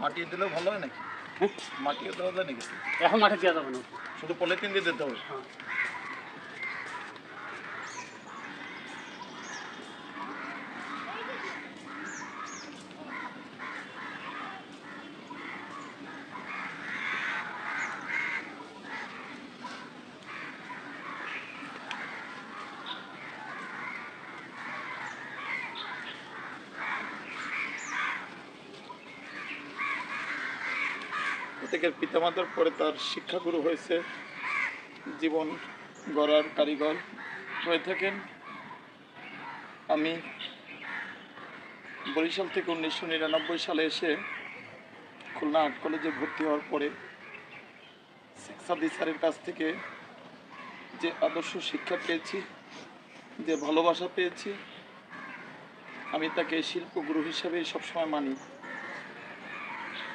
মাটি দিলেও ভালো হয় নাকি? হ্যাঁ। মাটি দেওয়া যায় নাকি? এখন মাটি দেওয়া যাবে না। শুধু পলিথিন দিয়ে দিতে হবে? হ্যাঁ। প্রত্যেকের পিতামাতার পরে তার শিক্ষাগুরু হয়েছে, জীবন গড়ার কারিগর হয়ে থাকেন। আমি বরিশাল থেকে উনিশশো নিরানব্বই সালে এসে খুলনা আর্ট কলেজে ভর্তি হওয়ার পরে শেখ স্যারের কাছ থেকে যে আদর্শ শিক্ষা পেয়েছি, যে ভালোবাসা পেয়েছি, আমি তাকে শিল্পগুরু হিসেবে সবসময় মানি।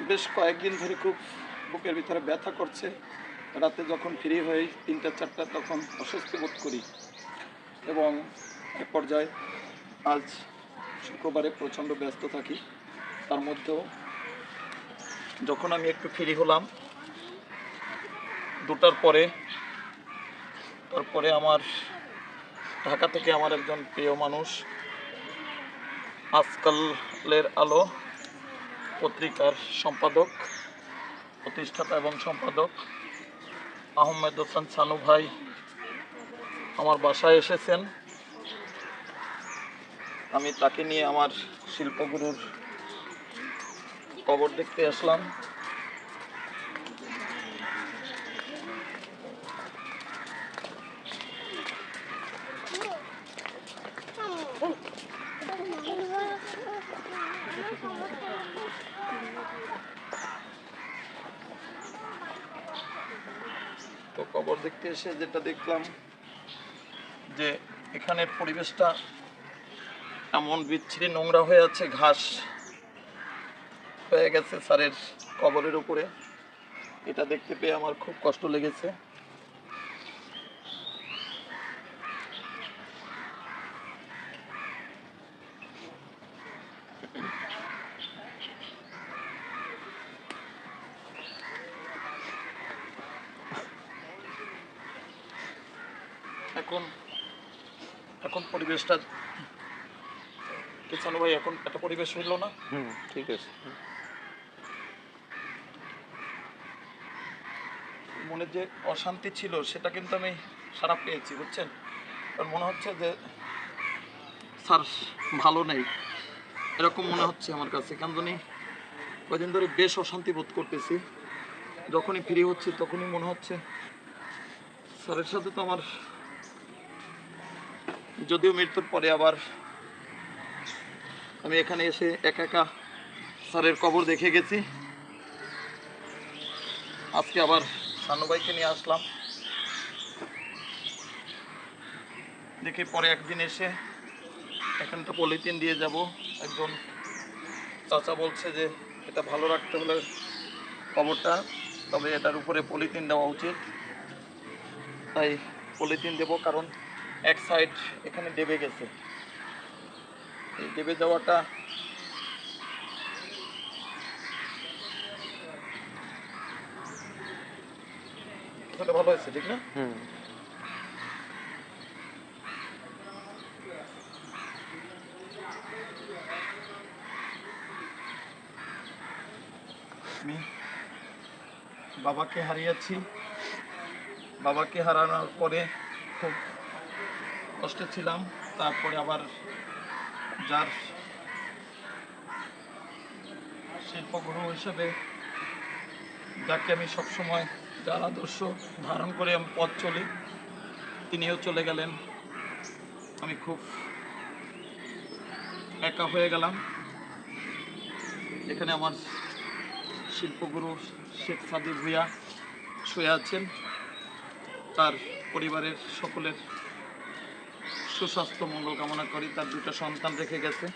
বেশ কয়েকদিন ধরে খুব বুকের ভিতরে ব্যথা করছে। রাতে যখন ফ্রি হই, তিনটা, চারটা, তখন অস্বস্তি বোধ করি। এবং এক পর্যায়ে আজ শুক্রবারে প্রচণ্ড ব্যস্ত থাকি। তার মধ্যেও যখন আমি একটু ফ্রি হলাম, দুটার পরে, তারপরে আমার ঢাকা থেকে আমার একজন প্রিয় মানুষ, আজকালের আলো পত্রিকার সম্পাদক, প্রতিষ্ঠাতা এবং সম্পাদক আহমেদ হোসেন সানু ভাই আমার বাসায় এসেছেন। আমি তাকে নিয়ে আমার শিল্পগুরুর কবর দেখতে আসলাম। তো কবর দেখতে এসে যেটা দেখলাম যে এখানের পরিবেশটা এমন বিচ্ছিরি নোংরা হয়ে আছে, ঘাস হয়ে গেছে স্যারের কবরের উপরে। এটা দেখতে পেয়ে আমার খুব কষ্ট লেগেছে। এখন এখন পরিবেশটা কিষানু ভাই এখন একটা পরিবেশ হইল না? হুম ঠিক আছে। মনে যে অশান্তি ছিল সেটা কিন্তু আমি সারা পেয়েছি বুঝছেন? আর মনে হচ্ছে যে স্যার ভালো নেই। এরকম মনে হচ্ছে আমার কাছে। কেন জানি কদিন ধরে বেশ অশান্তি বোধ করতেছি। যখনই ফ্রি হচ্ছে তখনই মনে হচ্ছে স্যারের সাথে তো আমার যদিও মৃত্যুর পরে আবার আমি এখানে এসে একা একা স্যারের কবর দেখে গেছি। আজকে আবার সানু ভাইকে নিয়ে আসলাম। দেখে পরে একদিন এসে এখানটা পলিথিন দিয়ে যাব। একজন চাচা বলছে যে এটা ভালো রাখতে হলে কবরটা, তবে এটার উপরে পলিথিন দেওয়া উচিত। তাই পলিথিন দেব কারণ এক সাইড এখানে দেবে গেছে। এই দেবে যাওয়াটা কিছুটা ভালো হয়েছে ঠিক না? হুম। আমি বাবাকে হারিয়েছি। বাবাকে হারানোর পরে খুব কষ্টে ছিলাম, তারপরে আবার যার শিল্পগুরু হিসেবে যাকে আমি সবসময় যার আদর্শ ধারণ করে আমি পথ চলি, তিনিও চলে গেলেন। আমি খুব একা হয়ে গেলাম। এখানে আমার শিল্পগুরু শেখ সাদি ভুইয়া শুয়ে আছেন। তার পরিবারের সকলের সুস্বাস্থ্য, মঙ্গল কামনা করি। তার দুটো সন্তান রেখে গেছে।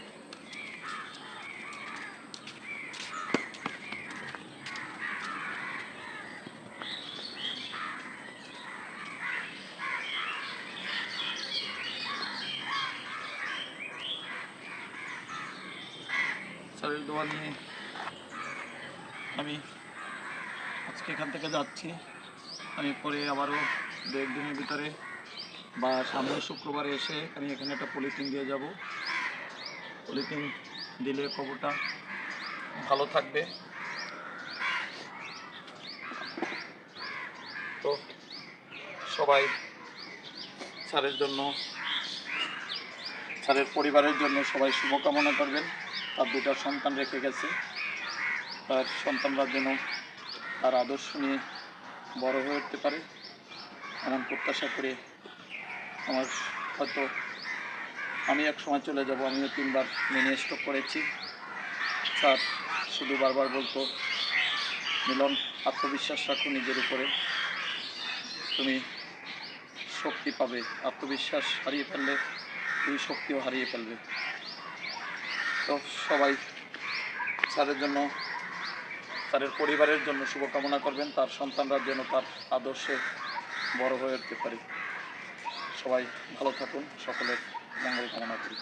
দোয়া নিয়ে আমি আজকে এখান থেকে যাচ্ছি। আমি পরে আবারও দু একদিনের ভিতরে বা সামনের শুক্রবারে এসে আমি এখানে একটা পলিথিন দিয়ে যাব। পলিথিন দিলে খবরটা ভালো থাকবে। তো সবাই স্যারের জন্য, স্যারের পরিবারের জন্য সবাই শুভকামনা করবেন। তার দুটা সন্তান রেখে গেছে। তার সন্তানরা যেন তার আদর্শ নিয়ে বড় হয়ে উঠতে পারে, এমন প্রত্যাশা করে আমার হয়তো আমি এক সময় চলে যাব, আমিও তিনবার মিনি স্টক করেছি। স্যার শুধু বারবার বলতো, মিলন, আত্মবিশ্বাস রাখো নিজের উপরে। তুমি শক্তি পাবে, আত্মবিশ্বাস হারিয়ে ফেললে তুমি শক্তিও হারিয়ে ফেলবে। তো সবাই স্যারের জন্য, স্যারের পরিবারের জন্য শুভকামনা করবেন। তার সন্তানরা যেন তার আদর্শে বড় হয়ে উঠতে পারে। সবাই ভালো থাকুন সকলের মঙ্গল কামনা করি।